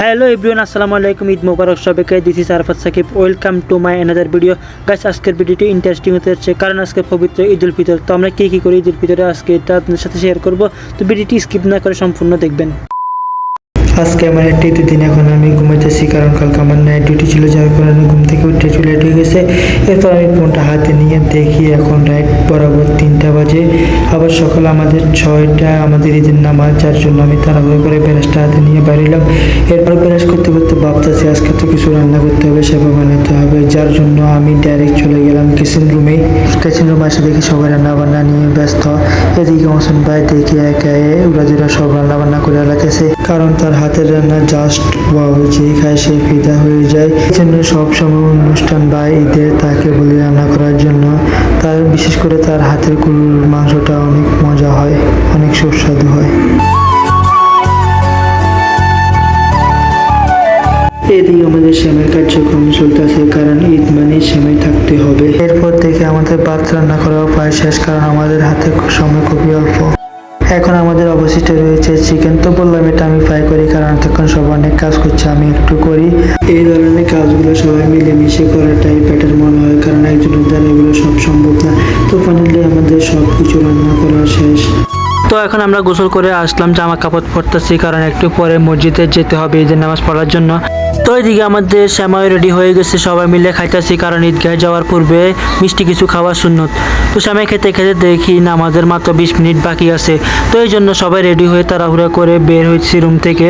Hello everyone আসসালামু আলাইকুম ঈদ মোবারক সবাইকে this is Arafat Sakib welcome to my another video গাছ আজকের ভিডিওটি ইন্টারেস্টিং হতে যাচ্ছে, কারণ আজকে পবিত্র ঈদ উল ফিতর। তো আমরা কী কী করি ঈদ উল ফিতরে আজকে এটা আপনাদের সাথে শেয়ার করব। তো ভিডিওটি স্কিপ না করে সম্পূর্ণ দেখবেন। আজকে আমার একটা দিন এখন আমি ঘুমাইতেছি, কারণ কালকে আমার নাইট ডিউটি ছিল, যার কারণে ঘুম থেকে উঠতে একটু লেট হয়ে গেছে। এরপর আমি ফোনটা হাতে নিয়ে দেখি এখন রাইট বরাবর তিনটা বাজে। আবার সকাল আমাদের ছয়টা, আমাদের ঈদের নামাজ, যার জন্য আমি তাড়াহুড়ো করে ব্যারাসটা হাতে নিয়ে বেরিলাম এরপর ব্যারাস করতে করতে ভাবতেছি, আজকে তো কিছু রান্না করতে হবে সেবা বানাতে হবে। যার জন্য আমি ডাইরেক্ট চলে গেলাম কিচেন রুমে কিচেন রুমে এসে দেখি সবাই রান্না বান্না নিয়ে ব্যস্ত। এদিকে মোসন ভাই দেখি একে উড়াজুরা সব রান্না বান্না করে লাগেছে কারণ তার হাতের রান্না জাস্ট ওয়াও যে খায় সে ফিদা হয়ে যায়। এই জন্য সবসময় অনুষ্ঠান বা ঈদে তাকে বলি রান্না করার জন্য। তার বিশেষ করে তার হাতের গরুর মাংসটা অনেক মজা হয়, অনেক সুস্বাদু হয়। এদিকে আমাদের সেমাই কার্যক্রম চলতেছে, কারণ ঈদ মানে সেমাই থাকতে হবে। এরপর থেকে আমাদের ভাত রান্না করাও প্রায় শেষ, কারণ আমাদের হাতে সময় খুবই অল্প। এখন আমাদের অবশিষ্ট রয়েছে চিকেন তো বললাম এটা আমি ফ্রাই করি কারণ এতক্ষণ সব অনেক কাজ করছে, আমি একটু করি। এই ধরনের কাজগুলো সবাই মিলে মিশে করাটাই পেটের মনে হয়, কারণ একজনের দ্বারা এগুলো সব সম্ভব না। তো ফাইনালি আমাদের সব কিছু রান্না করা শেষ। তো এখন আমরা গোসল করে আসলাম, জামা কাপড় পরতেছি, কারণ একটু পরে মসজিদে যেতে হবে ঈদের নামাজ পড়ার জন্য। তো এইদিকে আমাদের শ্যামাই রেডি হয়ে গেছে, সবাই মিলে খাইতেছি, কারণ ঈদগাহে যাওয়ার পূর্বে মিষ্টি কিছু খাওয়া সুন্নত। তো শ্যামাই খেতে খেতে দেখি নামাজের মাত্র বিশ মিনিট বাকি আছে। তো এই জন্য সবাই রেডি হয়ে তাড়াহুড়া করে বের হয়েছি রুম থেকে।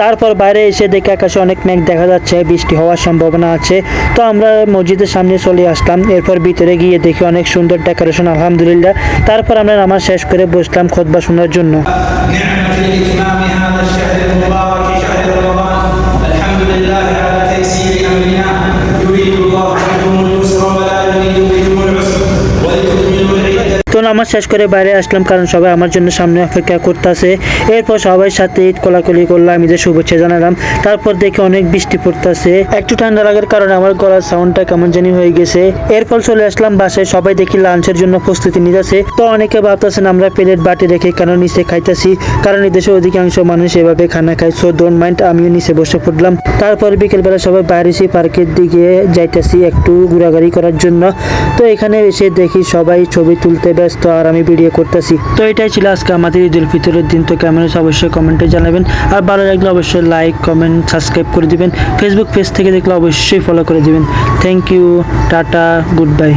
তারপর বাইরে এসে দেখে আকাশে অনেক মেঘ দেখা যাচ্ছে, বৃষ্টি হওয়ার সম্ভাবনা আছে। তো আমরা মসজিদের সামনে চলে আসলাম। এরপর ভিতরে গিয়ে দেখি অনেক সুন্দর ডেকোরেশন আলহামদুলিল্লাহ। তারপর আমরা নামাজ শেষ করে বসলাম খোদবা শোনার জন্য। নামাজ শেষ করে বাইরে আসলাম, কারণ সবাই আমার জন্য সামনে অপেক্ষা করতেছে। এরপর সবাই সাথে ঈদ কোলাকুলি করলাম ঈদের শুভেচ্ছা জানালাম। তারপর দেখে অনেক বৃষ্টি পড়তেছে। একটু ঠান্ডা লাগার কারণে আমার গলার সাউন্ডটা কেমন জানি হয়ে গেছে। এরপর চলে আসলাম বাসায়, সবাই দেখি লাঞ্চের জন্য প্রস্তুতি নিতেছে। তো অনেকে ভাবতেছেন আমরা প্লেট বাটি রেখে কেন নিচে খাইতেছি? কারণ দেশের অধিকাংশ মানুষ এভাবে খানা খায়। সো ডোন্ট মাইন্ড আমিও নিচে বসে পড়লাম। তারপর বিকেলবেলা সবাই বাইরেছি পার্কের দিকে যাইতেছি একটু ঘোরাঘুরি করার জন্য। তো এখানে এসে দেখি সবাই ছবি তুলতে ব্যস্ত আর আমি ভিডিও করতেছি। তো এটাই ছিল আজকে আমাদের ঈদ উল ফিতরের দিন। তো কেমন হয়েছে অবশ্যই কমেন্টে জানাবেন। আর ভালো লাগলে অবশ্যই লাইক কমেন্ট সাবস্ক্রাইব করে দিবেন। ফেসবুক পেজ থেকে দেখলে অবশ্যই ফলো করে দিবেন। Thank you tata good bye